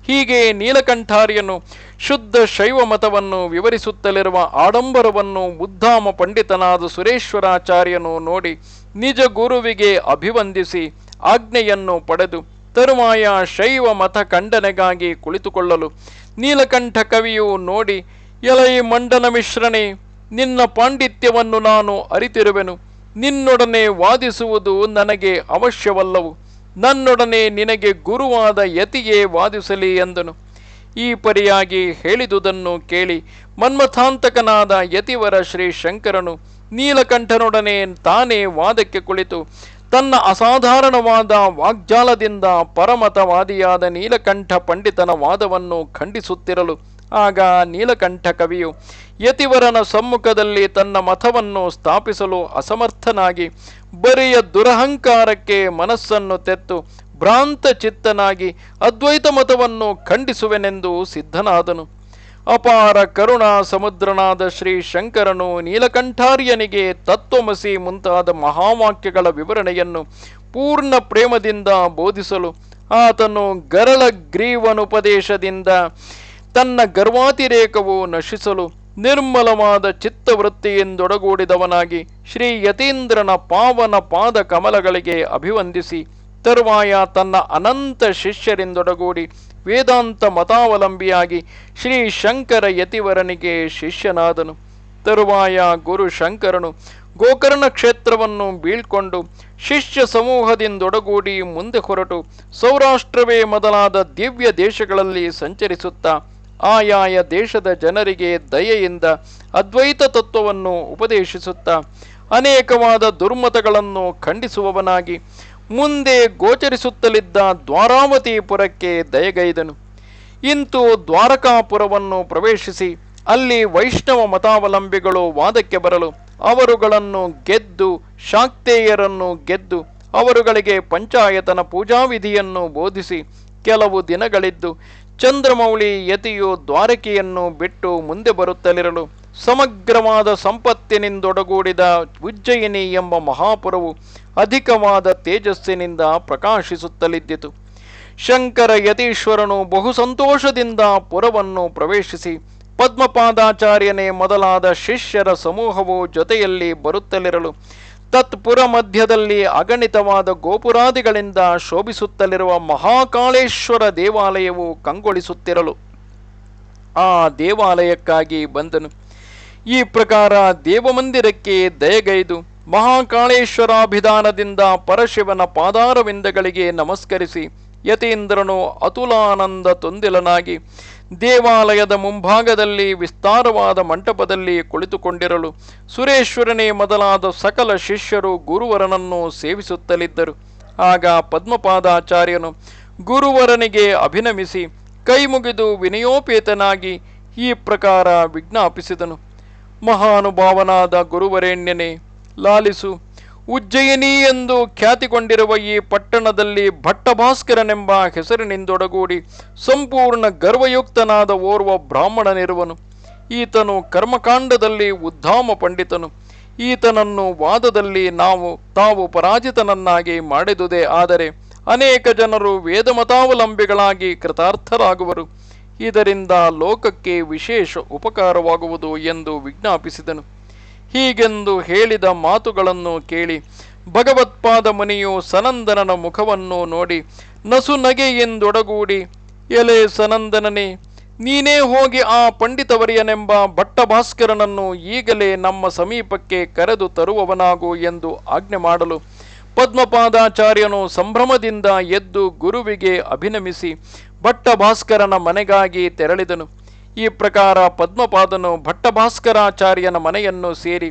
ಹೀಗೆ ನೀಲಕಂಠಾರ್ಯನು ಶುದ್ಧ ಶೈವ ಮತವನ್ನು ವಿವರಿಸುತ್ತಲಿರುವ ಆಡಂಬರವನ್ನು ಉದ್ದಾಮ ಪಂಡಿತನಾದ ಸುರೇಶ್ವರಾಚಾರ್ಯನು ನೋಡಿ ನಿಜ ಗುರುವಿಗೆ ಅಭಿವಂದಿಸಿ ಆಜ್ಞೆಯನ್ನು ಪಡೆದು ತರುವಾಯ ಶೈವ ಮತ ಖಂಡನೆಗಾಗಿ ಕುಳಿತುಕೊಳ್ಳಲು ನೀಲಕಂಠ ಕವಿಯು ನೋಡಿ, ಎಲೈ ಮಂಡನ ಮಿಶ್ರಣೆ, ನಿನ್ನ ಪಾಂಡಿತ್ಯವನ್ನು ನಾನು ಅರಿತಿರುವೆನು. ನಿನ್ನೊಡನೆ ವಾದಿಸುವುದು ನನಗೆ ಅವಶ್ಯವಲ್ಲವು. ನನ್ನೊಡನೆ ನಿನಗೆ ಗುರುವಾದ ಯತಿಯೇ ವಾದಿಸಲಿ ಎಂದನು. ಈ ಪರಿಯಾಗಿ ಹೇಳಿದುದನ್ನು ಕೇಳಿ ಮನ್ಮಥಾಂತಕನಾದ ಯತಿವರ ಶ್ರೀ ಶಂಕರನು ನೀಲಕಂಠನೊಡನೆ ತಾನೇ ವಾದಕ್ಕೆ ಕುಳಿತು. ತನ್ನ ಅಸಾಧಾರಣವಾದ ವಾಗ್ಜಾಲದಿಂದ ಪರಮತವಾದಿಯಾದ ನೀಲಕಂಠ ಪಂಡಿತನ ವಾದವನ್ನು ಖಂಡಿಸುತ್ತಿರಲು ಆಗ ನೀಲಕಂಠ ಕವಿಯು ಯತಿವರನ ಸಮ್ಮುಖದಲ್ಲಿ ತನ್ನ ಮತವನ್ನು ಸ್ಥಾಪಿಸಲು ಅಸಮರ್ಥನಾಗಿ ಬರಿಯ ದುರಹಂಕಾರಕ್ಕೆ ಮನಸ್ಸನ್ನು ತೆತ್ತು ಭ್ರಾಂತ ಚಿತ್ತನಾಗಿ ಅದ್ವೈತ ಮತವನ್ನು ಖಂಡಿಸುವೆನೆಂದು ಸಿದ್ಧನಾದನು. ಅಪಾರ ಕರುಣಾ ಸಮುದ್ರನಾದ ಶ್ರೀ ಶಂಕರನು ನೀಲಕಂಠಾರ್ಯನಿಗೆ ತತ್ವಮಸಿ ಮುಂತಾದ ಮಹಾವಾಕ್ಯಗಳ ವಿವರಣೆಯನ್ನು ಪೂರ್ಣ ಪ್ರೇಮದಿಂದ ಬೋಧಿಸಲು ಆತನು ಗರಳ ಗ್ರೀವನುಪದೇಶದಿಂದ ತನ್ನ ಗರ್ವಾತಿರೇಕವು ನಶಿಸಲು ನಿರ್ಮಲವಾದ ಚಿತ್ತವೃತ್ತಿಯಿಂದೊಡಗೂಡಿದವನಾಗಿ ಶ್ರೀ ಯತೀಂದ್ರನ ಪಾವನ ಪಾದ ಕಮಲಗಳಿಗೆ ಅಭಿವಂದಿಸಿ ತರುವಾಯ ತನ್ನ ಅನಂತ ಶಿಷ್ಯರಿಂದೊಡಗೂಡಿ ವೇದಾಂತ ಮತಾವಲಂಬಿಯಾಗಿ ಶ್ರೀ ಶಂಕರ ಯತಿವರನಿಗೆ ಶಿಷ್ಯನಾದನು. ತರುವಾಯ ಗುರು ಶಂಕರನು ಗೋಕರ್ಣ ಕ್ಷೇತ್ರವನ್ನು ಬೀಳ್ಕೊಂಡು ಶಿಷ್ಯ ಸಮೂಹದಿಂದೊಡಗೂಡಿ ಮುಂದೆ ಹೊರಟು ಸೌರಾಷ್ಟ್ರವೇ ಮೊದಲಾದ ದಿವ್ಯ ದೇಶಗಳಲ್ಲಿ ಸಂಚರಿಸುತ್ತಾ ಆಯಾಯ ದೇಶದ ಜನರಿಗೆ ದಯೆಯಿಂದ ಅದ್ವೈತ ತತ್ವವನ್ನು ಉಪದೇಶಿಸುತ್ತಾ ಅನೇಕವಾದ ದುರ್ಮತಗಳನ್ನು ಖಂಡಿಸುವವನಾಗಿ ಮುಂದೆ ಗೋಚರಿಸುತ್ತಲಿದ್ದ ದ್ವಾರಾವತಿಪುರಕ್ಕೆ ದಯಗೈದನು. ಇಂತು ದ್ವಾರಕಾಪುರವನ್ನು ಪ್ರವೇಶಿಸಿ ಅಲ್ಲಿ ವೈಷ್ಣವ ಮತಾವಲಂಬಿಗಳು ವಾದಕ್ಕೆ ಬರಲು ಅವರುಗಳನ್ನು ಗೆದ್ದು ಶಾಕ್ತೇಯರನ್ನು ಗೆದ್ದು ಅವರುಗಳಿಗೆ ಪಂಚಾಯತನ ಪೂಜಾವಿಧಿಯನ್ನು ಬೋಧಿಸಿ ಕೆಲವು ದಿನಗಳಿದ್ದು ಚಂದ್ರಮೌಳಿ ಯತಿಯು ದ್ವಾರಕೆಯನ್ನು ಬಿಟ್ಟು ಮುಂದೆ ಬರುತ್ತಲಿರಲು ಸಮಗ್ರವಾದ ಸಂಪತ್ತಿನಿಂದೊಡಗೂಡಿದ ಉಜ್ಜಯಿನಿ ಎಂಬ ಮಹಾಪುರವು ಅಧಿಕವಾದ ತೇಜಸ್ಸಿನಿಂದ ಪ್ರಕಾಶಿಸುತ್ತಲಿದ್ದಿತು. ಶಂಕರ ಯತೀಶ್ವರನು ಬಹು ಸಂತೋಷದಿಂದ ಪುರವನ್ನು ಪ್ರವೇಶಿಸಿ ಪದ್ಮಪಾದಾಚಾರ್ಯನೇ ಮೊದಲಾದ ಶಿಷ್ಯರ ಸಮೂಹವು ಜೊತೆಯಲ್ಲಿ ಬರುತ್ತಲಿರಲು ತತ್ಪುರ ಮಧ್ಯದಲ್ಲಿ ಅಗಣಿತವಾದ ಗೋಪುರಾದಿಗಳಿಂದ ಶೋಭಿಸುತ್ತಲಿರುವ ಮಹಾಕಾಳೇಶ್ವರ ದೇವಾಲಯವು ಕಂಗೊಳಿಸುತ್ತಿರಲು. ಆ ದೇವಾಲಯಕ್ಕಾಗಿ ಬಂದನು. ಈ ಪ್ರಕಾರ ದೇವಮಂದಿರಕ್ಕೆ ದಯಗೈದು ಮಹಾಕಾಳೇಶ್ವರಾಭಿಧಾನದಿಂದ ಪರಶಿವನ ಪಾದಾರವಿಂದಗಳಿಗೆ ನಮಸ್ಕರಿಸಿ ಯತೀಂದ್ರನು ಅತುಲಾನಂದ ತೊಂದಿಲನಾಗಿ ದೇವಾಲಯದ ಮುಂಭಾಗದಲ್ಲಿ ವಿಸ್ತಾರವಾದ ಮಂಟಪದಲ್ಲಿ ಕುಳಿತುಕೊಂಡಿರಲು ಸುರೇಶ್ವರನೇ ಮೊದಲಾದ ಸಕಲ ಶಿಷ್ಯರು ಗುರುವರನನ್ನು ಸೇವಿಸುತ್ತಲಿದ್ದರು. ಆಗ ಪದ್ಮಪಾದಾಚಾರ್ಯನು ಗುರುವರನಿಗೆ ಅಭಿನಮಿಸಿ ಕೈ ಮುಗಿದು ವಿನಯೋಪೇತನಾಗಿ ಈ ಪ್ರಕಾರ ವಿಜ್ಞಾಪಿಸಿದನು. ಮಹಾನುಭಾವನಾದ ಗುರುವರೆಣ್ಯನೇ, ಲಾಲಿಸು ಉಜ್ಜಯಿನಿ ಎಂದು ಖ್ಯಾತಿಗೊಂಡಿರುವ ಈ ಪಟ್ಟಣದಲ್ಲಿ ಭಟ್ಟಭಾಸ್ಕರನೆಂಬ ಹೆಸರಿನಿಂದೊಡಗೂಡಿ ಸಂಪೂರ್ಣ ಗರ್ವಯುಕ್ತನಾದ ಓರ್ವ ಬ್ರಾಹ್ಮಣನಿರುವನು. ಈತನು ಕರ್ಮಕಾಂಡದಲ್ಲಿ ಉದ್ಧಾಮ ಪಂಡಿತನು. ಈತನನ್ನು ವಾದದಲ್ಲಿ ನಾವು, ತಾವು ಪರಾಜಿತನನ್ನಾಗಿ ಮಾಡಿದುದೇ ಆದರೆ ಅನೇಕ ಜನರು ವೇದಮತಾವಲಂಬಿಗಳಾಗಿ ಕೃತಾರ್ಥರಾಗುವರು. ಇದರಿಂದ ಲೋಕಕ್ಕೆ ವಿಶೇಷ ಉಪಕಾರವಾಗುವುದು ಎಂದು ವಿಜ್ಞಾಪಿಸಿದನು. ಹೀಗೆಂದು ಹೇಳಿದ ಮಾತುಗಳನ್ನು ಕೇಳಿ ಭಗವತ್ಪಾದ ಮುನಿಯು ಸನಂದನನ ಮುಖವನ್ನು ನೋಡಿ, ನಸು ನಗೆಯೆಂದೊಡಗೂಡಿ ಎಲೆ ಸನಂದನನೇ, ನೀನೇ ಹೋಗಿ ಆ ಪಂಡಿತವರಿಯನೆಂಬ ಭಟ್ಟಭಾಸ್ಕರನನ್ನು ಈಗಲೇ ನಮ್ಮ ಸಮೀಪಕ್ಕೆ ಕರೆದು ತರುವವನಾಗು ಎಂದು ಆಜ್ಞೆ ಮಾಡಲು ಪದ್ಮಪಾದಾಚಾರ್ಯನು ಸಂಭ್ರಮದಿಂದ ಎದ್ದು ಗುರುವಿಗೆ ಅಭಿನಮಿಸಿ ಭಟ್ಟಭಾಸ್ಕರನ ಮನೆಗಾಗಿ ತೆರಳಿದನು. ಈ ಪ್ರಕಾರ ಪದ್ಮಪಾದನು ಭಟ್ಟಭಾಸ್ಕರಾಚಾರ್ಯನ ಮನೆಯನ್ನು ಸೇರಿ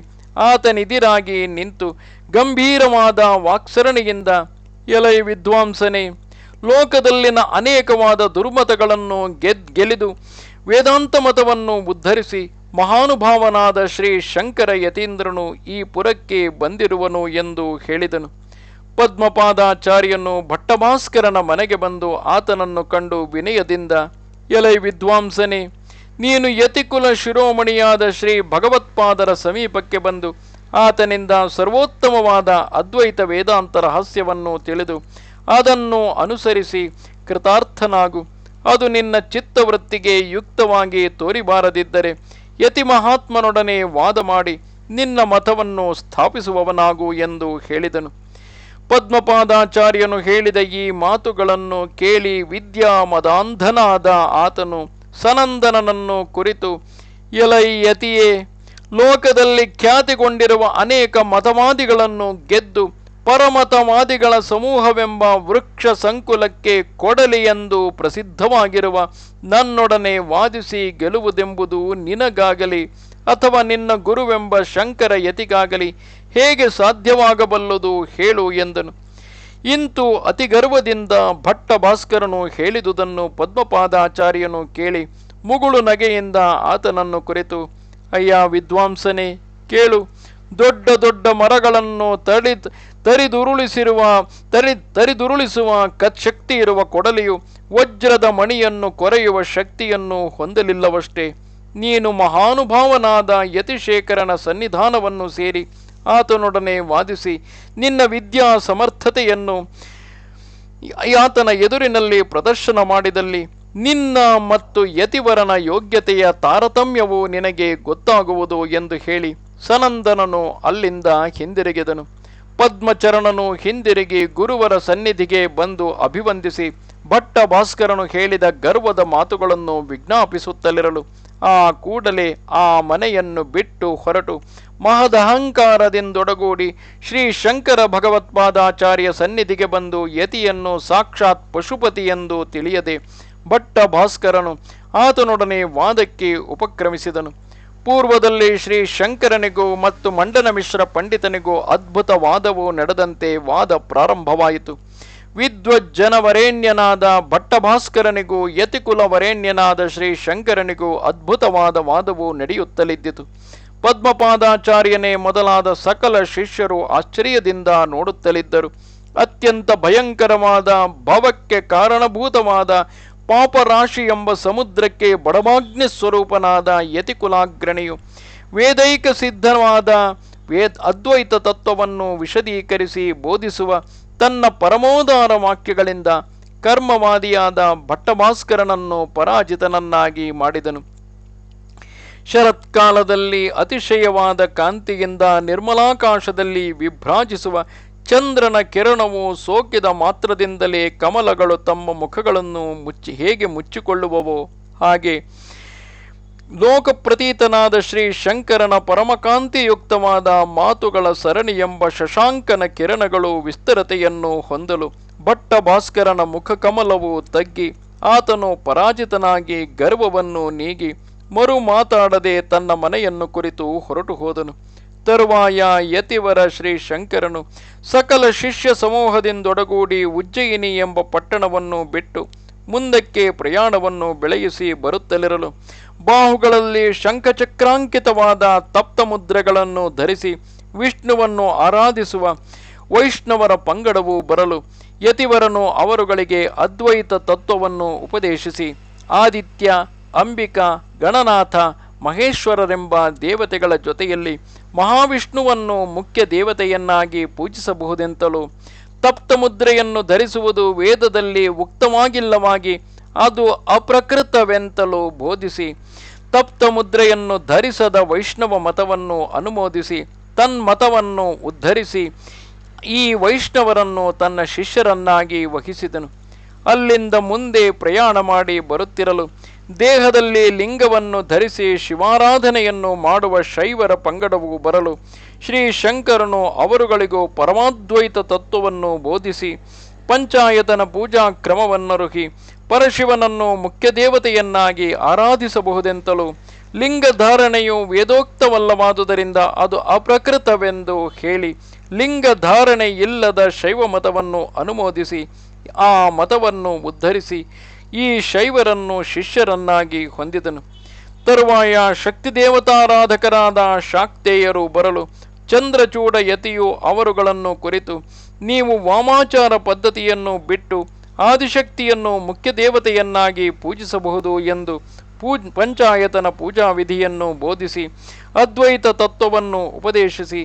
ಆತನಿದಿರಾಗಿ ನಿಂತು ಗಂಭೀರವಾದ ವಾಕ್ಸರಣಿಯಿಂದ, ಎಲೈ ವಿದ್ವಾಂಸನೆ, ಲೋಕದಲ್ಲಿನ ಅನೇಕವಾದ ದುರ್ಮತಗಳನ್ನು ಗೆದ್ ಗೆಲಿದು ವೇದಾಂತ ಮತವನ್ನು ಉದ್ಧರಿಸಿ ಮಹಾನುಭಾವನಾದ ಶ್ರೀ ಶಂಕರ ಯತೀಂದ್ರನು ಈ ಪುರಕ್ಕೆ ಬಂದಿರುವನು ಎಂದು ಹೇಳಿದನು. ಪದ್ಮಪಾದಾಚಾರ್ಯನು ಭಟ್ಟಭಾಸ್ಕರನ ಮನೆಗೆ ಬಂದು ಆತನನ್ನು ಕಂಡು ವಿನಯದಿಂದ, ಎಲೈ ವಿದ್ವಾಂಸನೇ ನೀನು ಯತಿಕುಲ ಶಿರೋಮಣಿಯಾದ ಶ್ರೀ ಭಗವತ್ಪಾದರ ಸಮೀಪಕ್ಕೆ ಬಂದು ಆತನಿಂದ ಸರ್ವೋತ್ತಮವಾದ ಅದ್ವೈತ ವೇದಾಂತ ರಹಸ್ಯವನ್ನು ತಿಳಿದು ಅದನ್ನು ಅನುಸರಿಸಿ ಕೃತಾರ್ಥನಾಗು. ಅದು ನಿನ್ನ ಚಿತ್ತವೃತ್ತಿಗೆ ಯುಕ್ತವಾಗಿ ತೋರಿಬಾರದಿದ್ದರೆ ಯತಿ ಮಹಾತ್ಮನೊಡನೆ ವಾದ ಮಾಡಿ ನಿನ್ನ ಮತವನ್ನು ಸ್ಥಾಪಿಸುವವನಾಗು ಎಂದು ಹೇಳಿದನು. ಪದ್ಮಪಾದಾಚಾರ್ಯನು ಹೇಳಿದ ಈ ಮಾತುಗಳನ್ನು ಕೇಳಿ ವಿದ್ಯಾ ಮದಾಂಧನಾದ ಆತನು ಸನಂದನನನ್ನು ಕುರಿತು, ಎಲೈ ಯತಿಯೇ, ಲೋಕದಲ್ಲಿ ಖ್ಯಾತಿಗೊಂಡಿರುವ ಅನೇಕ ಮತವಾದಿಗಳನ್ನು ಗೆದ್ದು ಪರಮತವಾದಿಗಳ ಸಮೂಹವೆಂಬ ವೃಕ್ಷ ಸಂಕುಲಕ್ಕೆ ಕೊಡಲಿ ಎಂದು ಪ್ರಸಿದ್ಧವಾಗಿರುವ ನನ್ನೊಡನೆ ವಾದಿಸಿ ಗೆಲುವುದೆಂಬುದು ನಿನಗಾಗಲಿ ಅಥವಾ ನಿನ್ನ ಗುರುವೆಂಬ ಶಂಕರ ಯತಿಗಾಗಲಿ, ಹೇಗೆ ಸಾಧ್ಯವಾಗಬಲ್ಲದು ಹೇಳು ಎಂದನು. ಇಂತು ಅತಿಗರ್ವದಿಂದ ಭಟ್ಟ ಭಾಸ್ಕರನು ಹೇಳಿದುದನ್ನು ಪದ್ಮಪಾದಾಚಾರ್ಯನು ಕೇಳಿ ಮುಗುಳು ನಗೆಯಿಂದ ಆತನನ್ನು ಕುರಿತು, ಅಯ್ಯ ವಿದ್ವಾಂಸನೇ, ಕೇಳು. ದೊಡ್ಡ ದೊಡ್ಡ ಮರಗಳನ್ನು ತಳಿ, ತರಿದುರುಳಿಸಿರುವ, ತರಿ, ತರಿದುರುಳಿಸುವ ಕತ್ ಶಕ್ತಿ ಇರುವ ಕೊಡಲಿಯು ವಜ್ರದ ಮಣಿಯನ್ನು ಕೊರೆಯುವ ಶಕ್ತಿಯನ್ನು ಹೊಂದಲಿಲ್ಲವಷ್ಟೇ. ನೀನು ಮಹಾನುಭಾವನಾದ ಯತಿಶೇಖರನ ಸನ್ನಿಧಾನವನ್ನು ಸೇರಿ ಆತನೊಡನೆ ವಾದಿಸಿ, ನಿನ್ನ ವಿದ್ಯಾ ಸಮರ್ಥತೆಯನ್ನು ಆತನ ಎದುರಿನಲ್ಲಿ ಪ್ರದರ್ಶನ ಮಾಡಿದಲ್ಲಿ, ನಿನ್ನ ಮತ್ತು ಯತಿವರನ ಯೋಗ್ಯತೆಯ ತಾರತಮ್ಯವು ನಿನಗೆ ಗೊತ್ತಾಗುವುದು ಎಂದು ಹೇಳಿ ಸನಂದನನು ಅಲ್ಲಿಂದ ಹಿಂದಿರುಗಿದನು. ಪದ್ಮಚರಣನು ಹಿಂದಿರುಗಿ ಗುರುವರ ಸನ್ನಿಧಿಗೆ ಬಂದು ಅಭಿವಂದಿಸಿ ಭಟ್ಟ ಭಾಸ್ಕರನು ಹೇಳಿದ ಗರ್ವದ ಮಾತುಗಳನ್ನು ವಿಜ್ಞಾಪಿಸುತ್ತಲಿರಲು ಆ ಕೂಡಲೇ ಆ ಮನೆಯನ್ನು ಬಿಟ್ಟು ಹೊರಟು. ಮಹದಹಂಕಾರದಿಂದೊಡಗೂಡಿ ಶ್ರೀ ಶಂಕರ ಭಗವತ್ಪಾದಾಚಾರ್ಯ ಸನ್ನಿಧಿಗೆ ಬಂದು ಯತಿಯನ್ನು ಸಾಕ್ಷಾತ್ ಪಶುಪತಿ ಎಂದು ತಿಳಿಯದೆ ಭಟ್ಟ ಭಾಸ್ಕರನು ಆತನೊಡನೆ ವಾದಕ್ಕೆ ಉಪಕ್ರಮಿಸಿದನು. ಪೂರ್ವದಲ್ಲಿ ಶ್ರೀ ಶಂಕರನಿಗೂ ಮತ್ತು ಮಂಡನ ಮಿಶ್ರ ಪಂಡಿತನಿಗೂ ಅದ್ಭುತ ವಾದವು ನಡೆದಂತೆ ವಾದ ಪ್ರಾರಂಭವಾಯಿತು. ವಿದ್ವಜ್ಜನವರೇಣ್ಯನಾದ ಭಟ್ಟಭಾಸ್ಕರನಿಗೂ ಯತಿಕುಲ ವರೇಣ್ಯನಾದ ಶ್ರೀ ಶಂಕರನಿಗೂ ಅದ್ಭುತವಾದ ವಾದವು ನಡೆಯುತ್ತಲಿದ್ದಿತು. ಪದ್ಮಪಾದಾಚಾರ್ಯನೇ ಮೊದಲಾದ ಸಕಲ ಶಿಷ್ಯರು ಆಶ್ಚರ್ಯದಿಂದ ನೋಡುತ್ತಲಿದ್ದರು. ಅತ್ಯಂತ ಭಯಂಕರವಾದ, ಭಾವಕ್ಕೆ ಕಾರಣಭೂತವಾದ ಪಾಪರಾಶಿ ಎಂಬ ಸಮುದ್ರಕ್ಕೆ ಬಡಮಾಗ್ನಿ ಸ್ವರೂಪನಾದ ಯತಿಕುಲಾಗ್ರಣಿಯು ವೇದೈಕ ಸಿದ್ಧವಾದ ವೇದ್ ಅದ್ವೈತ ತತ್ವವನ್ನು ವಿಶದೀಕರಿಸಿ ಬೋಧಿಸುವ ತನ್ನ ಪರಮೋದಾರ ವಾಕ್ಯಗಳಿಂದ ಕರ್ಮವಾದಿಯಾದ ಭಟ್ಟಭಾಸ್ಕರನನ್ನು ಪರಾಜಿತನನ್ನಾಗಿ ಮಾಡಿದನು. ಶರತ್ಕಾಲದಲ್ಲಿ ಅತಿಶಯವಾದ ಕಾಂತಿಯಿಂದ ನಿರ್ಮಲಾಕಾಶದಲ್ಲಿ ವಿಭ್ರಾಜಿಸುವ ಚಂದ್ರನ ಕಿರಣವು ಸೋಕಿದ ಮಾತ್ರದಿಂದಲೇ ಕಮಲಗಳು ತಮ್ಮ ಮುಖಗಳನ್ನು ಮುಚ್ಚಿ ಹೇಗೆ ಮುಚ್ಚಿಕೊಳ್ಳುವವೋ ಹಾಗೆ ಲೋಕಪ್ರತೀತನಾದ ಶ್ರೀ ಶಂಕರನ ಪರಮಕಾಂತಿಯುಕ್ತವಾದ ಮಾತುಗಳ ಸರಣಿ ಎಂಬ ಶಶಾಂಕನ ಕಿರಣಗಳು ವಿಸ್ತರತೆಯನ್ನು ಹೊಂದಲು ಭಟ್ಟ ಭಾಸ್ಕರನ ಮುಖಕಮಲವು ತಗ್ಗಿ ಆತನು ಪರಾಜಿತನಾಗಿ ಗರ್ವವನ್ನು ನೀಗಿ ಮರು ಮಾತಾಡದೆ ತನ್ನ ಮನೆಯನ್ನು ಕುರಿತು ಹೊರಟು ಹೋದನು. ತರುವಾಯ ಯತಿವರ ಶ್ರೀ ಶಂಕರನು ಸಕಲ ಶಿಷ್ಯ ಸಮೂಹದಿಂದೊಡಗೂಡಿ ಉಜ್ಜಯಿನಿ ಎಂಬ ಪಟ್ಟಣವನ್ನು ಬಿಟ್ಟು ಮುಂದಕ್ಕೆ ಪ್ರಯಾಣವನ್ನು ಬೆಳೆಯಿಸಿ ಬರುತ್ತಲಿರಲು. ಬಾಹುಗಳಲ್ಲಿ ಶಂಖಚಕ್ರಾಂಕಿತವಾದ ತಪ್ತ ಮುದ್ರೆಗಳನ್ನು ಧರಿಸಿ ವಿಷ್ಣುವನ್ನು ಆರಾಧಿಸುವ ವೈಷ್ಣವರ ಪಂಗಡವು ಬರಲು. ಯತಿವರನು ಅವರುಗಳಿಗೆ ಅದ್ವೈತ ತತ್ವವನ್ನು ಉಪದೇಶಿಸಿ, ಆದಿತ್ಯ, ಅಂಬಿಕಾ, ಗಣನಾಥ, ಮಹೇಶ್ವರರೆಂಬ ದೇವತೆಗಳ ಜೊತೆಯಲ್ಲಿ ಮಹಾವಿಷ್ಣುವನ್ನು ಮುಖ್ಯ ದೇವತೆಯನ್ನಾಗಿ ಪೂಜಿಸಬಹುದೆಂತಲೂ ತಪ್ತ ಮುದ್ರೆಯನ್ನು ಧರಿಸುವುದು ವೇದದಲ್ಲಿ ಉಕ್ತವಾಗಿಲ್ಲವಾಗಿ ಅದು ಅಪ್ರಕೃತವೆಂತಲೂ ಬೋಧಿಸಿ, ತಪ್ತ ಮುದ್ರೆಯನ್ನು ಧರಿಸದ ವೈಷ್ಣವ ಮತವನ್ನು ಅನುಮೋದಿಸಿ ತನ್ಮತವನ್ನು ಉದ್ಧರಿಸಿ ಈ ವೈಷ್ಣವರನ್ನು ತನ್ನ ಶಿಷ್ಯರನ್ನಾಗಿ ವಹಿಸಿದನು. ಅಲ್ಲಿಂದ ಮುಂದೆ ಪ್ರಯಾಣ ಮಾಡಿ ಬರುತ್ತಿರಲು ದೇಹದಲ್ಲಿ ಲಿಂಗವನ್ನು ಧರಿಸಿ ಶಿವಾರಾಧನೆಯನ್ನು ಮಾಡುವ ಶೈವರ ಪಂಗಡವು ಬರಲು ಶ್ರೀ ಶಂಕರನು ಅವರುಗಳಿಗೂ ಪರಮಾದ್ವೈತ ತತ್ವವನ್ನು ಬೋಧಿಸಿ ಪಂಚಾಯತನ ಪೂಜಾ ಕ್ರಮವನ್ನರುಹಿ ಪರಶಿವನನ್ನು ಮುಖ್ಯ ದೇವತೆಯನ್ನಾಗಿ ಆರಾಧಿಸಬಹುದೆಂತಲೂ ಲಿಂಗ ಧಾರಣೆಯು ವೇದೋಕ್ತವಲ್ಲವಾದುದರಿಂದ ಅದು ಅಪ್ರಕೃತವೆಂದು ಹೇಳಿ ಲಿಂಗ ಧಾರಣೆ ಇಲ್ಲದ ಶೈವ ಮತವನ್ನು ಅನುಮೋದಿಸಿ ಆ ಮತವನ್ನು ಉದ್ಧರಿಸಿ ಈ ಶೈವರನ್ನು ಶಿಷ್ಯರನ್ನಾಗಿ ಹೊಂದಿದನು. ತರುವಾಯ ಶಕ್ತಿ ದೇವತಾರಾಧಕರಾದ ಶಾಕ್ತೇಯರು ಬರಲು ಚಂದ್ರಚೂಡ ಯತಿಯು ಅವರುಗಳನ್ನು ಕುರಿತು, ನೀವು ವಾಮಾಚಾರ ಪದ್ಧತಿಯನ್ನು ಬಿಟ್ಟು ಆದಿಶಕ್ತಿಯನ್ನು ಮುಖ್ಯ ದೇವತೆಯನ್ನಾಗಿ ಪೂಜಿಸಬಹುದು ಎಂದು ಪೂಜ್, ಪಂಚಾಯತನ ಪೂಜಾ ವಿಧಿಯನ್ನು ಬೋಧಿಸಿ, ಅದ್ವೈತ ತತ್ವವನ್ನು ಉಪದೇಶಿಸಿ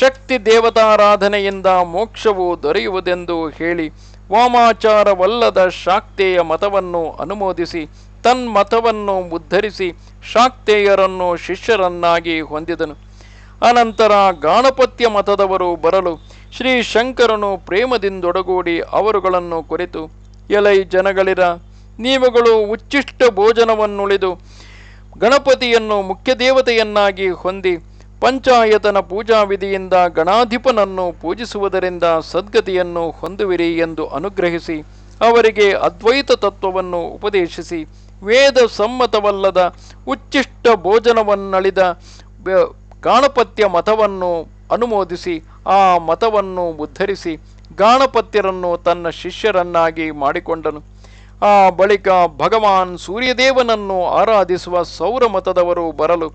ಶಕ್ತಿ ದೇವತಾರಾಧನೆಯಿಂದ ಮೋಕ್ಷವು ದೊರೆಯುವುದೆಂದು ಹೇಳಿ ವಾಮಾಚಾರವಲ್ಲದ ಶಾಕ್ತೇಯ ಮತವನ್ನು ಅನುಮೋದಿಸಿ, ತನ್ಮತವನ್ನು ಉದ್ಧರಿಸಿ ಶಾಕ್ತೆಯರನ್ನು ಶಿಷ್ಯರನ್ನಾಗಿ ಹೊಂದಿದನು. ಅನಂತರ ಗಾಣಪತ್ಯ ಮತದವರು ಬರಲು ಶ್ರೀ ಶಂಕರನು ಪ್ರೇಮದಿಂದೊಡಗೂಡಿ ಅವರುಗಳನ್ನು ಕುರಿತು, ಎಲೈ ಜನಗಳಿರ, ನೀವುಗಳು ಉಚ್ಚಿಷ್ಟ ಭೋಜನವನ್ನುಳಿದು ಗಣಪತಿಯನ್ನು ಮುಖ್ಯ ದೇವತೆಯನ್ನಾಗಿ ಹೊಂದಿ ಪಂಚಾಯತನ ಪೂಜಾ ವಿಧಿಯಿಂದ ಗಣಾಧಿಪನನ್ನು ಪೂಜಿಸುವುದರಿಂದ ಸದ್ಗತಿಯನ್ನು ಹೊಂದುವಿರಿ ಎಂದು ಅನುಗ್ರಹಿಸಿ ಅವರಿಗೆ ಅದ್ವೈತ ತತ್ವವನ್ನು ಉಪದೇಶಿಸಿ ವೇದ ಸಮ್ಮತವಲ್ಲದ ಉಚ್ಚಿಷ್ಟ ಭೋಜನವನ್ನಳಿದ ಗಾಣಪತ್ಯ ಮತವನ್ನು ಅನುಮೋದಿಸಿ ಆ ಮತವನ್ನು ಉದ್ಧರಿಸಿ ಗಾಣಪತ್ಯರನ್ನು ತನ್ನ ಶಿಷ್ಯರನ್ನಾಗಿ ಮಾಡಿಕೊಂಡನು. ಆ ಬಳಿಕ ಭಗವಾನ್ ಸೂರ್ಯದೇವನನ್ನು ಆರಾಧಿಸುವ ಸೌರ ಮತದವರು ಬರಲು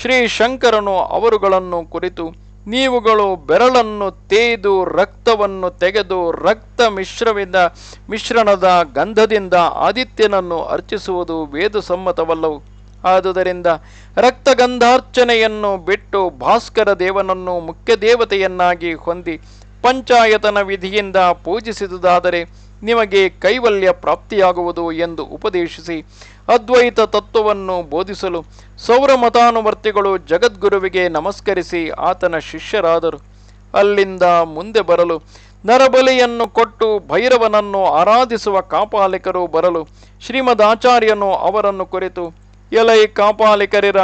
ಶ್ರೀ ಶಂಕರನು ಅವರುಗಳನ್ನು ಕುರಿತು, ನೀವುಗಳು ಬೆರಳನ್ನು ತೇದು ರಕ್ತವನ್ನು ತೆಗೆದು ರಕ್ತ ಮಿಶ್ರವಿದ ಮಿಶ್ರಣದ ಗಂಧದಿಂದ ಆದಿತ್ಯನನ್ನು ಅರ್ಚಿಸುವುದು ವೇದಸಮ್ಮತವಲ್ಲವು. ಆದುದರಿಂದ ರಕ್ತಗಂಧಾರ್ಚನೆಯನ್ನು ಬಿಟ್ಟು ಭಾಸ್ಕರ ದೇವನನ್ನು ಮುಖ್ಯ ದೇವತೆಯನ್ನಾಗಿ ಹೊಂದಿ, ಪಂಚಾಯತನ ವಿಧಿಯಿಂದ ಪೂಜಿಸಿದುದಾದರೆ ನಿಮಗೆ ಕೈವಲ್ಯ ಪ್ರಾಪ್ತಿಯಾಗುವುದು ಎಂದು ಉಪದೇಶಿಸಿ ಅದ್ವೈತ ತತ್ವವನ್ನು ಬೋಧಿಸಲು ಸೌರಮತಾನುವರ್ತಿಗಳು ಜಗದ್ಗುರುವಿಗೆ ನಮಸ್ಕರಿಸಿ ಆತನ ಶಿಷ್ಯರಾದರು. ಅಲ್ಲಿಂದ ಮುಂದೆ ಬರಲು ನರಬಲಿಯನ್ನು ಕೊಟ್ಟು ಭೈರವನನ್ನು ಆರಾಧಿಸುವ ಕಾಪಾಲಿಕರು ಬರಲು ಶ್ರೀಮದಾಚಾರ್ಯನು ಅವರನ್ನು ಕುರಿತು, ಎಲೈ ಕಾಪಾಲಿಕರಿರ,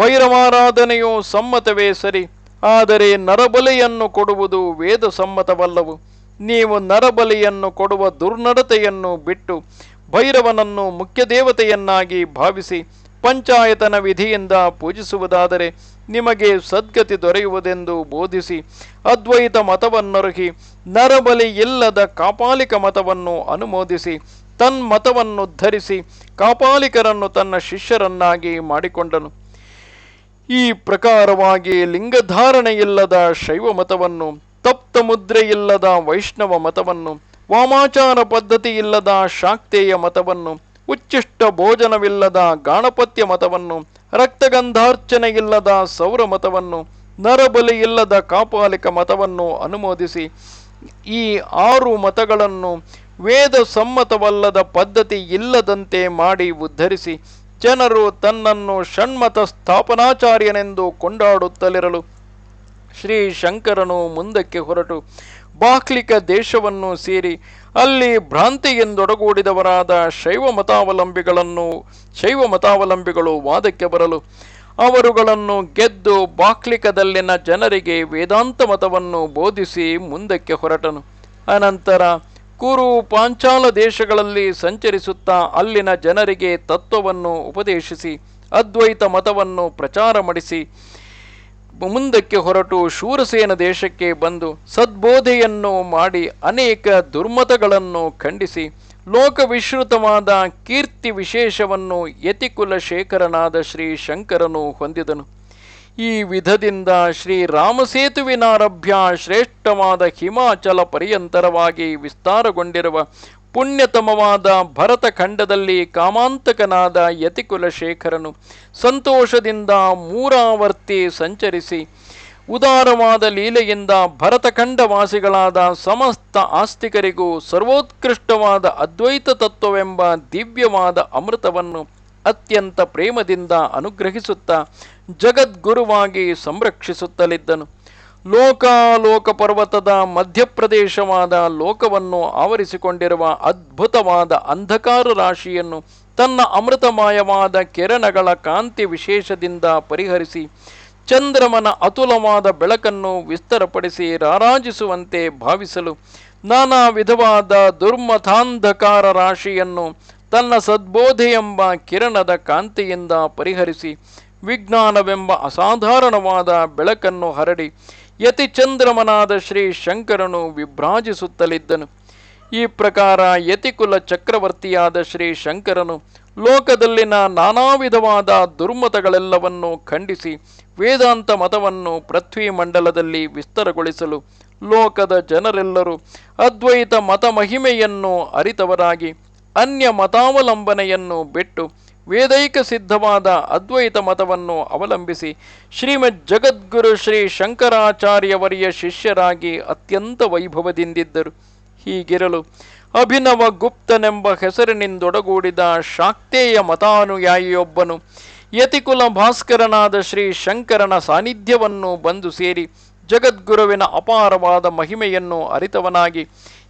ಭೈರವಾರಾಧನೆಯು ಸಮ್ಮತವೇ ಸರಿ, ಆದರೆ ನರಬಲಿಯನ್ನು ಕೊಡುವುದು ವೇದ ಸಮ್ಮತವಲ್ಲವು ನೀವು ನರಬಲಿಯನ್ನು ಕೊಡುವ ದುರ್ನಡತೆಯನ್ನು ಬಿಟ್ಟು ಭೈರವನನ್ನು ಮುಖ್ಯ ದೇವತೆಯನ್ನಾಗಿ ಭಾವಿಸಿ ಪಂಚಾಯತನ ವಿಧಿಯಿಂದ ಪೂಜಿಸುವುದಾದರೆ ನಿಮಗೆ ಸದ್ಗತಿ ದೊರೆಯುವುದೆಂದು ಬೋಧಿಸಿ ಅದ್ವೈತ ಮತವನ್ನೊರಗಿ ನರಬಲಿ ಇಲ್ಲದ ಕಾಪಾಲಿಕ ಮತವನ್ನು ಅನುಮೋದಿಸಿ ತನ್ಮತವನ್ನು ಧರಿಸಿ ಕಾಪಾಲಿಕರನ್ನು ತನ್ನ ಶಿಷ್ಯರನ್ನಾಗಿ ಮಾಡಿಕೊಂಡನು. ಈ ಪ್ರಕಾರವಾಗಿ ಲಿಂಗಧಾರಣೆಯಿಲ್ಲದ ಶೈವ ಮತವನ್ನು ತಪ್ತ ಮುದ್ರೆಯಿಲ್ಲದ ವೈಷ್ಣವ ಮತವನ್ನು, ವಾಮಾಚಾರ ಪದ್ಧತಿ ಇಲ್ಲದ ಶಾಕ್ತೇಯ ಮತವನ್ನು, ಉಚ್ಚಿಷ್ಟ ಭೋಜನವಿಲ್ಲದ ಗಾಣಪತ್ಯ ಮತವನ್ನು ರಕ್ತಗಂಧಾರ್ಚನೆಯಿಲ್ಲದ ಸೌರ ಮತವನ್ನು, ನರಬಲಿ ಇಲ್ಲದ ಕಾಪಾಲಿಕ ಮತವನ್ನು ಅನುಮೋದಿಸಿ, ಈ ಆರು ಮತಗಳನ್ನು ವೇದ ಸಮ್ಮತವಲ್ಲದ ಪದ್ಧತಿ ಇಲ್ಲದಂತೆ ಮಾಡಿ ಉದ್ಧರಿಸಿ, ಜನರು ತನ್ನನ್ನು ಷಣ್ಮತ ಸ್ಥಾಪನಾಚಾರ್ಯನೆಂದು ಕೊಂಡಾಡುತ್ತಲಿರಲು ಶ್ರೀ ಶಂಕರನು ಮುಂದಕ್ಕೆ ಹೊರಟು, ಬಾಕ್ಲಿಕ ದೇಶವನ್ನು ಸೇರಿ ಅಲ್ಲಿ ಭ್ರಾಂತಿಯಿಂದೊಡಗೂಡಿದವರಾದ ಶೈವ ಮತಾವಲಂಬಿಗಳನ್ನು ಶೈವ ಮತಾವಲಂಬಿಗಳು ವಾದಕ್ಕೆ ಬರಲು, ಅವರುಗಳನ್ನು ಗೆದ್ದು ಬಾಕ್ಲಿಕದಲ್ಲಿನ ಜನರಿಗೆ ವೇದಾಂತ ಮತವನ್ನು ಬೋಧಿಸಿ ಮುಂದಕ್ಕೆ ಹೊರಟನು. ಅನಂತರ ಕುರು ಪಾಂಚಾಲ ದೇಶಗಳಲ್ಲಿ ಸಂಚರಿಸುತ್ತಾ ಅಲ್ಲಿನ ಜನರಿಗೆ ತತ್ವವನ್ನು ಉಪದೇಶಿಸಿ, ಅದ್ವೈತ ಮತವನ್ನು ಪ್ರಚಾರ ಮಾಡಿಸಿ ಮುಂದಕ್ಕೆ ಹೊರಟು ಶೂರಸೇನ ದೇಶಕ್ಕೆ ಬಂದು ಸದ್ಬೋಧೆಯನ್ನು ಮಾಡಿ ಅನೇಕ ದುರ್ಮತಗಳನ್ನು ಖಂಡಿಸಿ ಲೋಕವಿಶ್ರುತವಾದ ಕೀರ್ತಿ ವಿಶೇಷವನ್ನು ಯತಿಕುಲ ಶೇಖರನಾದ ಶ್ರೀ ಶಂಕರನು ಹೊಂದಿದನು. ಈ ವಿಧದಿಂದ ಶ್ರೀ ರಾಮಸೇತುವಿನಾರಭ್ಯ ಶ್ರೇಷ್ಠವಾದ ಹಿಮಾಚಲ ಪರ್ಯಂತರವಾಗಿ ವಿಸ್ತಾರಗೊಂಡಿರುವ ಪುಣ್ಯತಮವಾದ ಭರತ ಖಂಡದಲ್ಲಿ ಕಾಮಾಂತಕನಾದ ಯತಿಕುಲ ಶೇಖರನು ಸಂತೋಷದಿಂದ ಮೂರಾವರ್ತಿ ಸಂಚರಿಸಿ ಉದಾರವಾದ ಲೀಲೆಯಿಂದ ಭರತಖಂಡವಾಸಿಗಳಾದ ಸಮಸ್ತ ಆಸ್ತಿಕರಿಗೂ ಸರ್ವೋತ್ಕೃಷ್ಟವಾದ ಅದ್ವೈತ ತತ್ವವೆಂಬ ದಿವ್ಯವಾದ ಅಮೃತವನ್ನು ಅತ್ಯಂತ ಪ್ರೇಮದಿಂದ ಅನುಗ್ರಹಿಸುತ್ತಾ ಜಗದ್ಗುರುವಾಗಿ ಸಂರಕ್ಷಿಸುತ್ತಲಿದ್ದನು. ಲೋಕಾಲೋಕ ಪರ್ವತದ ಮಧ್ಯಪ್ರದೇಶವಾದ ಲೋಕವನ್ನು ಆವರಿಸಿಕೊಂಡಿರುವ ಅದ್ಭುತವಾದ ಅಂಧಕಾರ ರಾಶಿಯನ್ನು ತನ್ನ ಅಮೃತಮಯವಾದ ಕಿರಣಗಳ ಕಾಂತಿ ವಿಶೇಷದಿಂದ ಪರಿಹರಿಸಿ ಚಂದ್ರಮನ ಅತುಲವಾದ ಬೆಳಕನ್ನು ವಿಸ್ತರಪಡಿಸಿ ರಾರಾಜಿಸುವಂತೆ ಭಾವಿಸಲು ನಾನಾ ವಿಧವಾದ ದುರ್ಮಥಾಂಧಕಾರ ರಾಶಿಯನ್ನು ತನ್ನ ಸದ್ಬೋಧೆಯೆಂಬ ಕಿರಣದ ಕಾಂತಿಯಿಂದ ಪರಿಹರಿಸಿ ವಿಜ್ಞಾನವೆಂಬ ಅಸಾಧಾರಣವಾದ ಬೆಳಕನ್ನು ಹರಡಿ ಯತಿ ಚಂದ್ರಮನಾದ ಶ್ರೀ ಶಂಕರನು ವಿಭ್ರಾಜಿಸುತ್ತಲಿದ್ದನು. ಈ ಪ್ರಕಾರ ಯತಿಕುಲ ಚಕ್ರವರ್ತಿಯಾದ ಶ್ರೀ ಶಂಕರನು ಲೋಕದಲ್ಲಿನ ನಾನಾ ವಿಧವಾದ ದುರ್ಮತಗಳೆಲ್ಲವನ್ನು ಖಂಡಿಸಿ ವೇದಾಂತ ಮತವನ್ನು ಪೃಥ್ವಿ ಮಂಡಲದಲ್ಲಿ ವಿಸ್ತರಗೊಳಿಸಲು ಲೋಕದ ಜನರೆಲ್ಲರೂ ಅದ್ವೈತ ಮತ ಮಹಿಮೆಯನ್ನು ಅರಿತವರಾಗಿ ಅನ್ಯ ಮತಾವಲಂಬನೆಯನ್ನು ಬಿಟ್ಟು ವೇದೈಕ ಸಿದ್ಧವಾದ ಅದ್ವೈತ ಮತವನ್ನು ಅವಲಂಬಿಸಿ ಶ್ರೀಮದ್ ಜಗದ್ಗುರು ಶ್ರೀ ಶಂಕರಾಚಾರ್ಯವರಿಯ ಶಿಷ್ಯರಾಗಿ ಅತ್ಯಂತ ವೈಭವದಿಂದಿದ್ದರು. ಹೀಗಿರಲು ಅಭಿನವ ಗುಪ್ತನೆಂಬ ಹೆಸರಿನಿಂದೊಡಗೂಡಿದ ಶಾಕ್ತೇಯ ಮತಾನುಯಾಯಿಯೊಬ್ಬನು ಯತಿಕುಲ ಭಾಸ್ಕರನಾದ ಶ್ರೀ ಶಂಕರನ ಸಾನ್ನಿಧ್ಯವನ್ನು ಬಂದು ಸೇರಿ ಜಗದ್ಗುರುವಿನ ಅಪಾರವಾದ ಮಹಿಮೆಯನ್ನು ಅರಿತವನಾಗಿ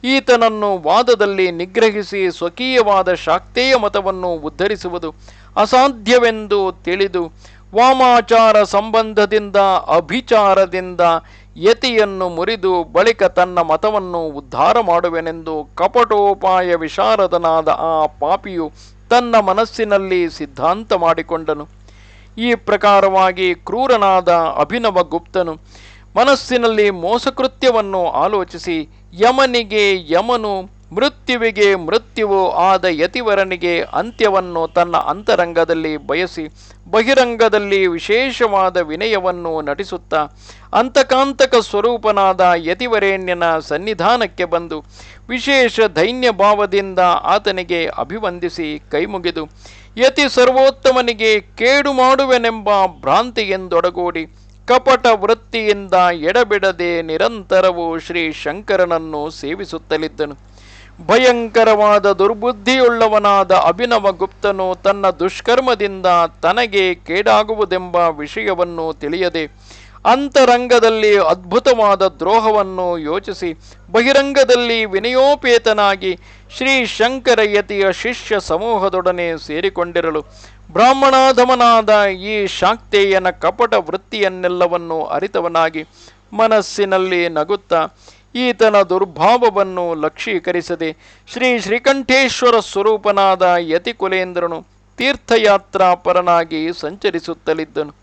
ಈತನನ್ನು ವಾದದಲ್ಲಿ ನಿಗ್ರಹಿಸಿ ಸ್ವಕೀಯವಾದ ಶಾಕ್ತೇಯ ಮತವನ್ನು ಉದ್ಧರಿಸುವುದು ಅಸಾಧ್ಯವೆಂದು ತಿಳಿದು ವಾಮಾಚಾರ ಸಂಬಂಧದಿಂದ, ಅಭಿಚಾರದಿಂದ ಯತಿಯನ್ನು ಮುರಿದು ಬಳಿಕ ತನ್ನ ಮತವನ್ನು ಉದ್ಧಾರ ಮಾಡುವೆನೆಂದು ಕಪಟೋಪಾಯ ವಿಶಾರದನಾದ ಆ ಪಾಪಿಯು ತನ್ನ ಮನಸ್ಸಿನಲ್ಲಿ ಸಿದ್ಧಾಂತ ಮಾಡಿಕೊಂಡನು. ಈ ಪ್ರಕಾರವಾಗಿ ಕ್ರೂರನಾದ ಅಭಿನವ ಗುಪ್ತನು ಮನಸ್ಸಿನಲ್ಲಿ ಮೋಸಕೃತ್ಯವನ್ನು ಆಲೋಚಿಸಿ ಯಮನಿಗೆ ಯಮನು, ಮೃತ್ಯುವಿಗೆ ಮೃತ್ಯುವು ಆದ ಯತಿವರನಿಗೆ ಅಂತ್ಯವನ್ನು ತನ್ನ ಅಂತರಂಗದಲ್ಲಿ ಬಯಸಿ ಬಹಿರಂಗದಲ್ಲಿ ವಿಶೇಷವಾದ ವಿನಯವನ್ನು ನಟಿಸುತ್ತಾ ಅಂತಕಾಂತಕ ಸ್ವರೂಪನಾದ ಯತಿವರೇಣ್ಯನ ಸನ್ನಿಧಾನಕ್ಕೆ ಬಂದು ವಿಶೇಷ ದೈನ್ಯ ಭಾವದಿಂದ ಆತನಿಗೆ ಅಭಿವಂದಿಸಿ ಕೈಮುಗಿದು, ಯತಿ ಸರ್ವೋತ್ತಮನಿಗೆ ಕೇಡು ಮಾಡುವೆನೆಂಬ ಭ್ರಾಂತಿಯೆಂದೊಡಗೂಡಿ ಕಪಟ ವೃತ್ತಿಯಿಂದ ಎಡಬಿಡದೆ ನಿರಂತರವೂ ಶ್ರೀ ಶಂಕರನನ್ನು ಸೇವಿಸುತ್ತಲಿದ್ದನು. ಭಯಂಕರವಾದ ದುರ್ಬುದ್ಧಿಯುಳ್ಳವನಾದ ಅಭಿನವ ಗುಪ್ತನು ತನ್ನ ದುಷ್ಕರ್ಮದಿಂದ ತನಗೆ ಕೇಡಾಗುವುದೆಂಬ ವಿಷಯವನ್ನು ತಿಳಿಯದೆ ಅಂತರಂಗದಲ್ಲಿ ಅದ್ಭುತವಾದ ದ್ರೋಹವನ್ನು ಯೋಚಿಸಿ ಬಹಿರಂಗದಲ್ಲಿ ವಿನಯೋಪೇತನಾಗಿ ಶ್ರೀ ಶಂಕರಯತಿಯ ಶಿಷ್ಯ ಸಮೂಹದೊಡನೆ ಸೇರಿಕೊಂಡಿರಲು ಬ್ರಾಹ್ಮಣಾಧಮನಾದ ಈ ಶಾಕ್ತೇಯನ ಕಪಟ ವೃತ್ತಿಯನ್ನೆಲ್ಲವನ್ನು ಅರಿತವನಾಗಿ ಮನಸ್ಸಿನಲ್ಲಿ ನಗುತ್ತಾ ಈತನ ದುರ್ಭಾವವನ್ನು ಲಕ್ಷೀಕರಿಸದೆ ಶ್ರೀ ಶ್ರೀಕಂಠೇಶ್ವರ ಸ್ವರೂಪನಾದ ಯತಿಕುಲೇಂದ್ರನು ತೀರ್ಥಯಾತ್ರಾ ಪರನಾಗಿ ಸಂಚರಿಸುತ್ತಲಿದ್ದನು.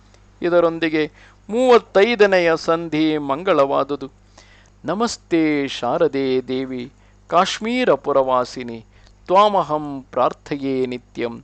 ಇದರೊಂದಿಗೆ ಮೂವತ್ತೈದನೆಯ ಸಂಧಿ ಮಂಗಳವಾದುದು. ನಮಸ್ತೆ ಶಾರದೆ ದೇವಿ, ಕಾಶ್ಮೀರ ಪುರವಾಸಿನಿ, ತ್ವಾಮಹಂ ಪ್ರಾರ್ಥಯೇ ನಿತ್ಯಂ.